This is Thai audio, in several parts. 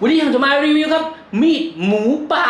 วันนี้ผมจะมารีวิวครับ มีดหมูป่า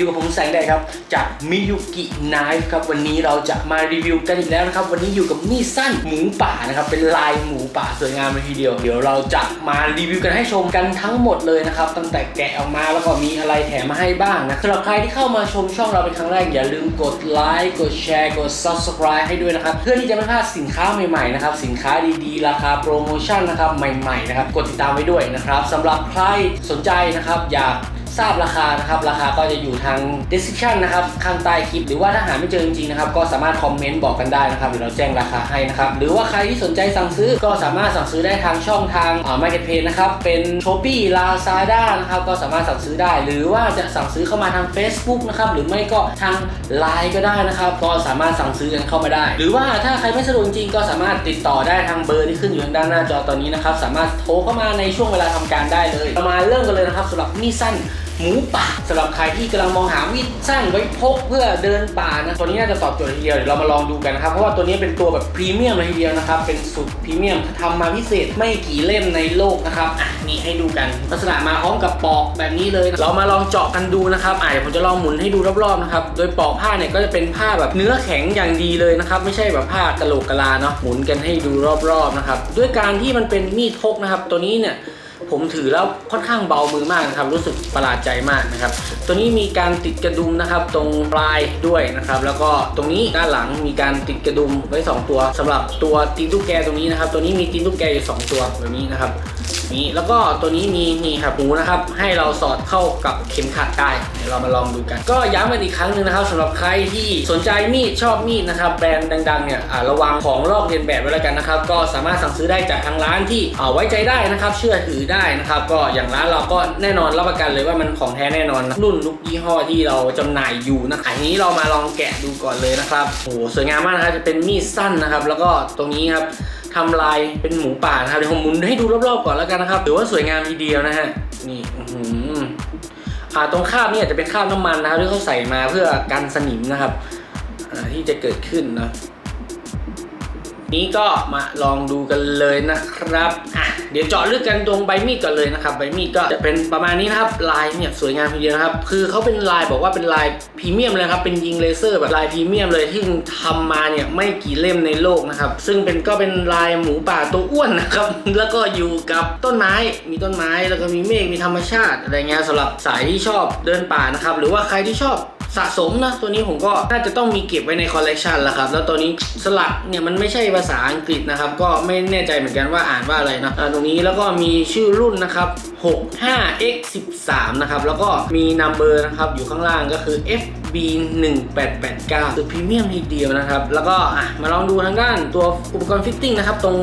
อยู่กับผมแสงแดดครับ จากมิยุกิไนฟ์ครับ วันนี้เราจะมารีวิวกันอีกแล้วนะครับ วันนี้อยู่กับมีดสั้นหมูป่านะครับ เป็นลายหมูป่าสวยงามเลยทีเดียว เดี๋ยวเราจะมารีวิวกันให้ชมกันทั้งหมดเลยนะครับ ตั้งแต่แกะออกมาแล้วก็มีอะไรแถมมาให้บ้างนะสำหรับใครที่เข้ามาชมช่องเราเป็นครั้งแรกอย่าลืมกดไลค์ กดแชร์ กด subscribe ให้ด้วยนะครับ เพื่อที่จะไม่พลาดสินค้าใหม่ๆนะครับ สินค้าดีๆ ราคาโปรโมชั่นนะครับ ใหม่ๆนะครับ กดติดตามไว้ด้วยนะครับสำหรับใครสนใจนะครับอยาก ทราบราคานะครับ ราคาก็จะอยู่ทาง description นะครับ ข้างใต้คลิป หรือว่าถ้าหาไม่เจอจริงๆนะครับ ก็สามารถคอมเมนต์บอกกันได้นะครับเดี๋ยวเราแจ้งราคาให้นะครับ หรือว่าใครที่สนใจสั่งซื้อก็สามารถสั่งซื้อได้ทางช่องทางอ่า marketplace นะครับ เป็น shopee lazada นะครับ ก็สามารถสั่งซื้อได้ หรือว่าจะสั่งซื้อเข้ามาทาง Facebook นะครับ หรือไม่ก็ทาง Line ก็ได้นะครับ ก็สามารถสั่งซื้อกันเข้ามาได้ หรือว่าถ้าใครไม่สะดวกจริงก็สามารถติดต่อได้ทางเบอร์ที่ขึ้นอยู่ทางด้านหน้าจอตอนนี้นะครับ สามารถโทรเข้ามาในช่วงเวลาทำการได้เลยเรามาเริ่มกันเลยนะครับสำหรับมีสั้น หมูป่าสำหรับใครที่กำลังมองหามีดสั้นไว้พกเพื่อเดินป่านะตัวนี้น่าจะตอบโจทย์ทีเดียวเดี๋ยวเรามาลองดูกันนะครับเพราะว่าตัวนี้เป็นตัวแบบพรีเมียมเลยทีเดียวนะครับเป็นสุดพรีเมียมทำมาพิเศษไม่กี่เล่มในโลกนะครับอะนี่ให้ดูกัน ลักษณะมาพร้อมกับปอกแบบนี้เลย เรามาลองเจาะกันดูนะครับอะเดี๋ยวผมจะลองหมุนให้ดูรอบๆนะครับโดยปอกผ้าเนี่ยก็จะเป็นผ้าแบบเนื้อแข็งอย่างดีเลยนะครับไม่ใช่แบบผ้ากะโหลกกะลาเนาะหมุนกันให้ดูรอบๆนะครับด้วยการที่มันเป็นมีดพกนะครับตัวนี้เนี่ย ผมถือแล้วค่อนข้างเบามือมากนะครับ รู้สึกประหลาดใจมากนะครับ ตัวนี้มีการติดกระดุมนะครับตรงปลายด้วยนะครับ แล้วก็ตรงนี้ด้านหลังมีการติดกระดุมไว้ 2 ตัวสำหรับตัวตีนตุ๊กแกตรงนี้นะครับ ตัวนี้มีตีนตุ๊กแกอยู่สองตัวแบบนี้นะครับ นี่แล้วก็ตัวนี้มีนี่ครับหูนะครับ ให้เราสอดเข้ากับเข็มขัดได้เดี๋ยวเรามาลองดูกัน ก็ย้ำกันอีกครั้งหนึ่งนะครับสำหรับใครที่สนใจมีดชอบมีดนะครับแบรนด์ดังๆเนี่ยระวังของลอกเลียนแบบไว้แล้วกันนะครับ ก็สามารถสั่งซื้อได้จากทางร้านที่ไว้ใจได้นะครับ เชื่อถือได้นะครับ ก็อย่างร้านเราก็แน่นอนรับประกันเลยว่ามันของแท้แน่นอนรุ่นทุกยี่ห้อที่เราจำหน่ายอยู่นะอันนี้เรามาลองแกะดูก่อนเลยนะครับโอ้โหสวยงามมากนะครับจะเป็นมีดสั้นนะครับ แล้วก็ตรงนี้ครับ ทำลายเป็นหมูป่านะครับเดี๋ยวผมหมุนให้ดูรอบๆก่อนแล้วกันนะครับถือว่าสวยงามทีเดียวนะฮะนี่อื้อหืออ่าตรงคราบเนี่ยจะเป็นคราบน้ำมันนะครับที่เขาใส่มาเพื่อกันสนิมนะครับอ่าที่จะเกิดขึ้นนะนี้ก็มาลองดูกันเลยนะครับอะ เดี๋ยวเจาะลึกกันตรงใบมีดก่อนเลยนะครับใบมีดก็จะเป็นประมาณนี้นะครับลายเนี่ยสวยงามทีเดียวนะครับคือเขาเป็นลายบอกว่าเป็นลายพรีเมียมเลยครับเป็นยิงเลเซอร์แบบลายพรีเมียมเลยที่ทำมาเนี่ยไม่กี่เล่มในโลกนะครับซึ่งเป็นก็เป็นลายหมูป่าตัวอ้วนนะครับแล้วก็อยู่กับต้นไม้มีต้นไม้แล้วก็มีเมฆมีธรรมชาติอะไรเงี้ยสำหรับสายที่ชอบเดินป่านะครับหรือว่าใครที่ชอบ สะสมนะตัวนี้ผมก็น่าจะต้องมีเก็บไว้ในคอลเลกชันแล้วครับ แล้วตัวนี้สลักเนี่ยมันไม่ใช่ภาษาอังกฤษนะครับ ก็ไม่แน่ใจเหมือนกันว่าอ่านว่าอะไรนะตรงนี้แล้วก็มีชื่อรุ่นนะครับ 65x13 นะครับ แล้วก็มีนัมเบอร์นะครับอยู่ข้างล่างก็คือ F 1889 คือพรีเมียมทีเดียวนะครับ แล้วก็อะมาลองดูทางด้านตัวอุปกรณ์ฟิตติ้งนะครับ ตรง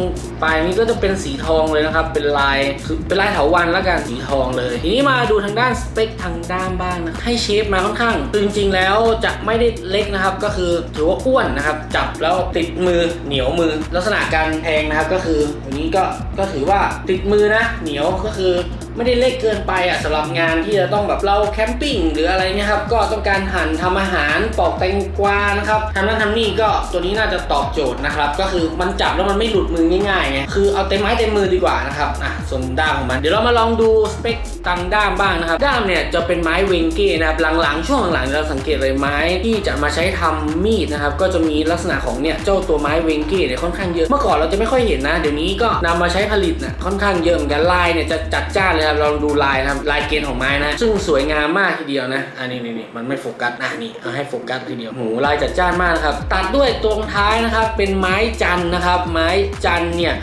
ปลายนี้ก็จะเป็นสีทองเลยนะครับ เป็นลายคือเป็นลายเถาวันแล้วกันสีทองเลย ทีนี้มาดูทางด้านสเปคทางด้านบ้างนะให้เชฟมาค่อนข้างจริงๆแล้วจะไม่ได้เล็กนะครับ ก็คือถือว่าอ้วนนะครับ จับแล้วติดมือเหนียวมือ ลักษณะการแทงนะครับก็คืออันนี้ก็ก็ถือว่าติดมือนะเหนียวก็คือ ไม่ได้เล็กเกินไปอะสำหรับงานที่จะต้องแบบเราแคมปิ้งหรืออะไรเงี้ยครับก็ต้องการหั่นทำอาหารปอกแตงกวานะครับทำนั่นทำนี่ก็ตัวนี้น่าจะตอบโจทย์นะครับก็คือมันจับแล้วมันไม่หลุดมือง่ายๆไงคือเอาเต็มไม้เต็มมือดีกว่านะครับอะส่วนด้ามของมันเดี๋ยวเรามาลองดูสเปคตังด้ามบ้างนะครับด้ามเนี่ยจะเป็นไม้เวงเก้นะครับหลังๆช่วงหลังๆเราสังเกตเลยไม้ที่จะมาใช้ทำมีดนะครับก็จะมีลักษณะของเนี่ยเจ้าตัวไม้เวงเก้เนี่ยค่อนข้างเยอะเมื่อก่อนเราจะไม่ค่อยเห็นนะ เดี๋ยวนี้ก็นำมาใช้ผลิตนะค่อนข้างเยอะเหมือนกันลายเนี่ยจะจัดจ้านเลยครับลองดูลายนะครับลายเกณฑ์ของไม้นะ ซึ่งสวยงามมากทีเดียวนะอันนี้นี่นี่มันไม่โฟกัสอะนี่เอาให้โฟกัสทีเดียวโหลายจัดจ้านมากนะครับตัดด้วยตรงท้ายนะครับเป็นไม้จันนะครับ ไม้จันเนี่ย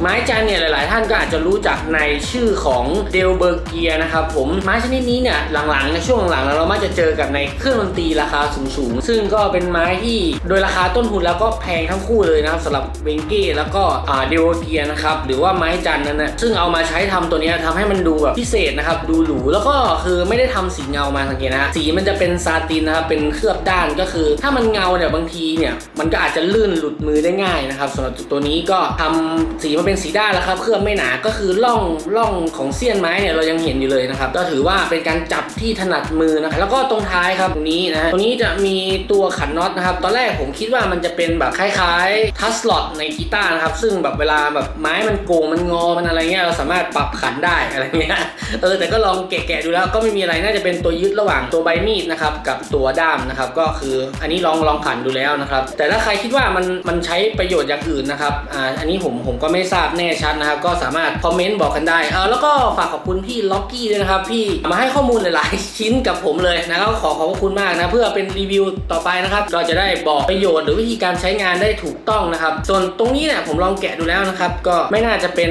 ไม้จันเนี่ยหลาย ๆ ท่านก็อาจจะรู้จักในชื่อของเดลเบอร์เกียนะครับผมไม้ชนิดนี้เนี่ยหลัง ๆ ในช่วงหลังๆเรามักจะเจอกับในเครื่องดนตรีราคาสูง ๆ ซึ่งก็เป็นไม้ที่โดยราคาต้นทุนแล้วก็แพงทั้งคู่เลยนะครับสำหรับเบงเก้แล้วก็เดลเบอร์เกียนะครับหรือว่าไม้จันนั้นนะซึ่งเอามาใช้ทำตัวนี้ยทำให้มันดูแบบพิเศษนะครับดูหรูแล้วก็คือไม่ได้ทำสีเงามาสังเกตนะฮะสีมันจะเป็นซาตินนะครับเป็นเคลือบด้านก็คือ ถ้ามันเงาเนี่ยบางทีเนี่ยมันก็อาจจะลื่นหลุดมือได้ง่ายนะครับสำหรับตัวนี้ก็ทำสีมาเป็นสีด้านแล้วครับเคลือบไม่หนาก็คือร่องร่องของเสี้ยนไม้เนี่ยเรายังเห็นอยู่เลยนะครับก็ถือว่าเป็นการจับที่ถนัดมือนะครับแล้วก็ตรงท้ายครับตรงนี้นะฮะตรงนี้จะมีตัวขันน็อตนะครับตอนแรกผมคิดว่ามันจะเป็นแบบคล้ายๆทัสลอตในกีตาร์นะครับซึ่งแบบเวลาแบบไม้มันโกงมันงอมันอะไรเงี้ยเราสามารถปรับขันได้อะไรเงี้ยเออแต่ก็ลองแกะๆดูแล้วก็ไม่มีอะไรน่าจะเป็นตัวยึดระหว่างตัวใบมีดนะครับกับตัวด้ามนะครับก็คืออันนี้ลองลองขันดูแล้วนะครับแต่ถ้าใครคิดว่ามันมันใช้ประโยชน์อย่างอื่นนะครับอ่าอันนี้ผมผมก็ไม่ทราบแน่ชัดนะครับ ก็สามารถคอมเมนต์บอกกันได้เออแล้วก็ฝากขอบคุณพี่ล็อกกี้ด้วยนะครับพี่มาให้ข้อมูลหลาย ๆ ชิ้นกับผมเลยนะครับขอขอบคุณมากนะเพื่อเป็นรีวิวต่อไปนะครับเราจะได้บอกประโยชน์หรือวิธีการใช้งานได้ถูกต้องนะครับ ส่วนตรงนี้เนี่ยผมลองแกะดูแล้วนะครับ ก็ไม่น่าจะเป็น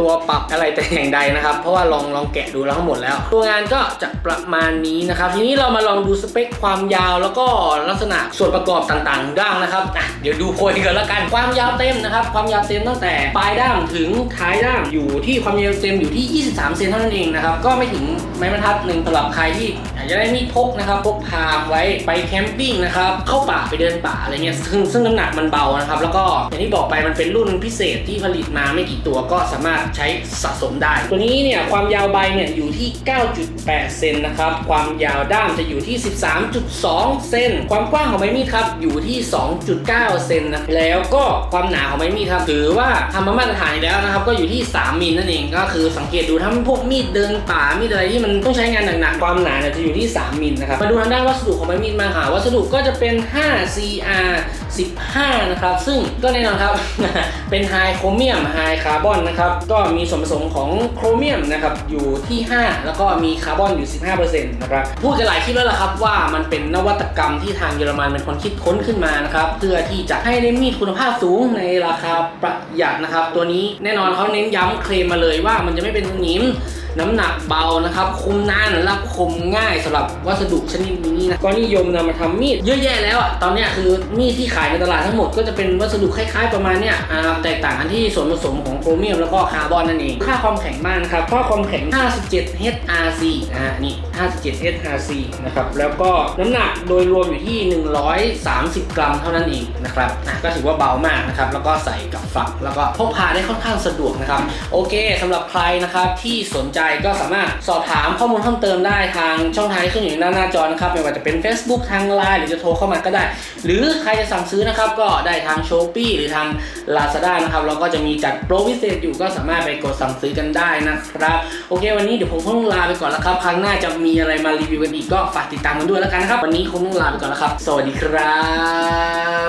ตัวปรับอะไรแต่อย่างใดนะครับ เพราะว่าลองลองแกะดูแล้วทั้งหมดแล้ว ตัวงานก็จะประมาณนี้นะครับ ทีนี้เรามาลองดูสเปคความยาวแล้วก็ลักษณะส่วนประกอบต่าง ๆ ด้านนะครับอะเดี๋ยวดูโพยกันแล้วกันความยาวเต็มนะครับ ความยาวเต็มตั้งแต่ปลายายด้ามถึงท้ายด้ามอยู่ที่ความยาวเต็มอยู่ที่ 23 เซนเท่านั้นเองนะครับ ก็ไม่ถึงไม้บรรทัดหนึ่งสำหรับใครที่อยากจะได้มีดพกนะครับพกพาไว้ไปแคมปิ้งนะครับเข้าป่าไปเดินป่าอะไรเงี้ยซึ่งซึ่งน้ำหนักมันเบานะครับ แล้วก็อย่างที่บอกไปมันเป็นรุ่นพิเศษที่ผลิตมาไม่กี่ตัวก็สามารถใช้สะสมได้ ตัวนี้เนี่ยความยาวใบเนี่ยอยู่ที่ 9.8 เซนนะครับความยาวด้ามจะอยู่ที่ 13.2 เซนความกว้างของใบมีดครับอยู่ที่ 2.9 เซนนะแล้วก็ความหนาของใบมีดครับถือว่าทำมามาตรฐานอยู่แล้วนะครับ ก็อยู่ที่ 3 มิลนั่นเอง ก็คือสังเกตดูถ้าพวกมีดเดินป่า มีดอะไรที่มันต้องใช้งานหนักๆ ความหนาเนี่ยจะอยู่ที่ 3 มิลนะครับ มาดูทางด้านวัสดุของใบมีดมางหาวัสดุก็จะเป็น 5CR 15 นะครับ ซึ่งก็แน่นอนครับ เป็นไฮโครเมียมไฮคาร์บอนนะครับ ก็มีส่วนผสมของโครเมียมนะครับ อยู่ที่ 5 แล้วก็มีคาร์บอนอยู่ 15%นะครับ พูดกันหลายคลิปแล้วล่ะครับว่ามันเป็นนวัตกรรมที่ทางเยอรมันเป็นคนคิดค้นขึ้นมานะครับ เพื่อที่จะให้ได้มีดคุณภาพสูงในราคาประหยัดนะครับ ตัวนี้แน่นอนเขาเน้นย้ำเคลมมาเลยว่ามันจะไม่เป็นสนิม น้ำหนักเบานะครับ คุมนานและคมง่ายสำหรับวัสดุชนิดนี้นะก็นิยมนำมาทำมีดเยอะแยะแล้วอะตอนนี้คือมีดที่ขายในตลาดทั้งหมดก็จะเป็นวัสดุคล้ายๆประมาณเนี้ยแตกต่างกันที่ส่วนผสมของโครเมียมแล้วก็คาร์บอนนั่นเองค่าความแข็งมากนะครับค่าความแข็ง 57 HRC นะฮะนี่ 57 HRC นะครับแล้วก็น้ำหนักโดยรวมอยู่ที่ 130 กรัมเท่านั้นเองนะครับก็ถือว่าเบามากนะครับแล้วก็ใส่กับฝักแล้วก็พกพาได้ค่อนข้างสะดวกนะครับโอเคสำหรับใครนะครับที่สนใจก็สามารถสอบถามข้อมูลเพิ่มเติมได้ทางช่องทางที่ขึ้นอยู่หน้าหน้าจอนะครับไม่ว่าจะเป็น Facebook ทาง Line หรือจะโทรเข้ามาก็ได้ หรือใครจะสั่งซื้อนะครับก็ได้ทาง s h o p e e หรือทาง Lazada นะครับเราก็จะมีจัดโปรพิเศษอยู่ก็สามารถไปกดสั่งซื้อกันได้นะครับ โอเค วันนี้เดี๋ยวผมคงต้องลาไปก่อนแล้วครับ ครั้งหน้าจะมีอะไรมารีวิวกันอีกก็ฝากติดตามกันด้วยแล้วกันนะครับ วันนี้คงต้องลาไปก่อนแล้วครับ สวัสดีครับ